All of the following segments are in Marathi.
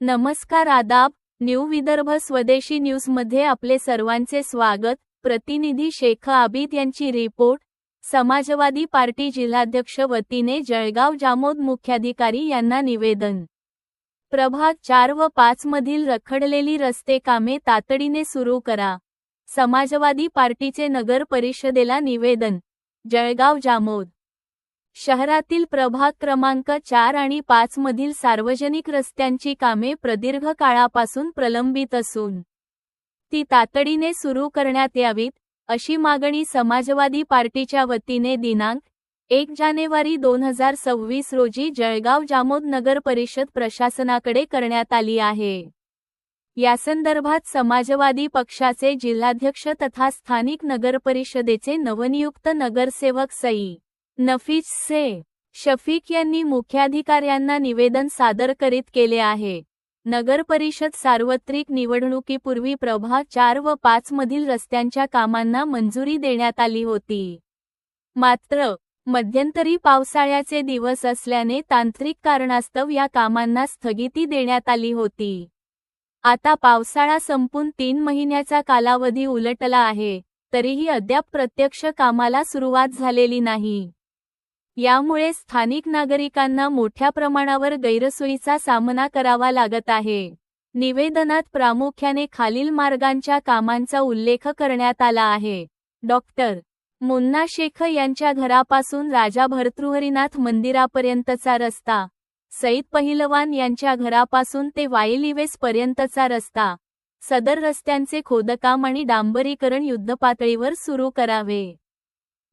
नमस्कार आदाब न्यू विदर्भ स्वदेशी न्यूजमध्ये आपले सर्वांचे स्वागत. प्रतिनिधी शेख आबिद यांची रिपोर्ट. समाजवादी पार्टी जिल्हाध्यक्ष वतीने जळगाव जामोद मुख्याधिकारी यांना निवेदन. प्रभाग चार व पाच मधील रखडलेली रस्ते कामे तातडीने सुरू करा. समाजवादी पार्टीचे नगर परिषदेला निवेदन जळगाव जामोद. शहरातील प्रभाग क्रमांक चार आणि पाच मधील सार्वजनिक रस्त्यांची कामे प्रदीर्घ काळापासून प्रलंबित असून ती तातडीने सुरू करण्यात यावीत अशी मागणी समाजवादी पार्टीच्या वतीने दिनांक एक जानेवारी दोन हजार सव्वीस रोजी जळगाव जामोद नगर परिषद प्रशासनाकडे करण्यात आली आहे. यासंदर्भात समाजवादी पक्षाचे जिल्हाध्यक्ष तथा स्थानिक नगरपरिषदेचे नवनियुक्त नगरसेवक सई नफीज से शफीक यांनी मुख्याधिकाऱ्यांना निवेदन सादर करीत केले आहे. नगरपरिषद सार्वत्रिक निवडणुकीपूर्वी प्रभाग चार व पाच मधील रस्त्यांच्या कामांना मंजुरी देण्यात आली होती. मात्र मध्यंतरी पावसाळ्याचे दिवस असल्याने तांत्रिक कारणास्तव या कामांना स्थगिती देण्यात आली होती. आता पावसाळा संपून तीन महिन्याचा कालावधी उलटला आहे तरीही अद्याप प्रत्यक्ष कामाला सुरुवात झालेली नाही. यामुळे स्थानिक नागरिकांना मोठ्या प्रमाणावर गैरसोयीचा सामना करावा लागत आहे. निवेदनात प्रामुख्याने खालील मार्गांच्या कामांचा उल्लेख करण्यात आला आहे. डॉक्टर मुन्ना शेख यांच्या घरापासून राजा भर्तृहरीनाथ मंदिरापर्यंतचा रस्ता सईद पहिलवान यांच्या घरापासून ते वाईलिवेस पर्यंतचा रस्ता. सदर रस्त्यांचे खोदकाम आणि डांबरीकरण युद्धपातळीवर सुरू करावे.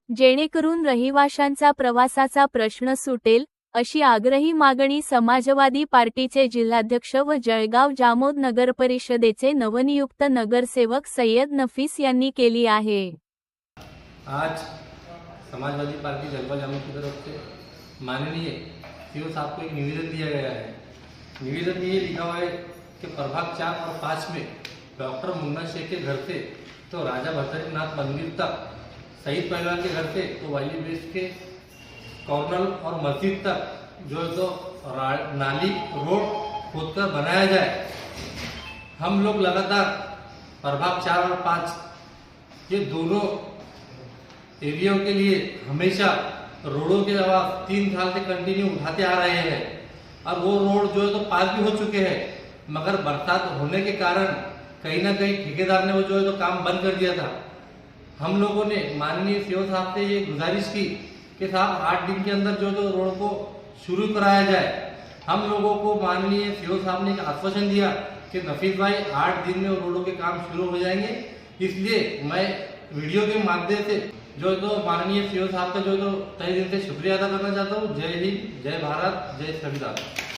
जेणेकरून रहिवाशांचा प्रवासाचा प्रश्न सुटेल अशी आग्रही मागणी समाजवादी पार्टीचे जिल्हाध्यक्ष व जळगाव जामोद नगरपरिषदेचे नवनियुक्त नगरसेवक सय्यद नफीस यांनी केली आहे. आज समाजवादी पार्टी जळगाव जामुन तरफ माननीय सीओ साहब को एक निवेदन दिया गया है। निवेदन में ये लिखा हुआ है कि प्रभाग चार और पाँच में डॉक्टर मुन्ना शेख के घर से तो राजा भद्रीनाथ मंदिर तक, शहीद परिवार के घर से तो वाली बेस के कॉर्नल और मस्जिद तक जो है तो नाली, रोड खोदकर बनाया जाए। हम लोग लगातार प्रभाग चार और पाँच, ये दोनों एरियो के लिए हमेशा रोडों के जवाब तीन साल से कंटिन्यू उठाते आ रहे हैं। और वो रोड जो है तो पास भी हो चुके हैं, मगर बरसात होने के कारण कहीं ना कहीं ठेकेदार ने वो जो है तो काम बंद कर दिया था। हम लोगों ने माननीय सीओ साहब से ये गुजारिश की कि साहब, आठ दिन के अंदर जो है तो रोड को शुरू कराया जाए। हम लोगों को माननीय सीओ साहब ने एक आश्वासन दिया कि नफीस भाई, आठ दिन में रोडों के काम शुरू हो जाएँगे। इसलिए मैं वीडियो के माध्यम से जो तो माननीय सीओ साहब का जो तो तय दिल से शुक्रिया अदा करना चाहता हूँ। जय हिंद जय भारत जय संविधान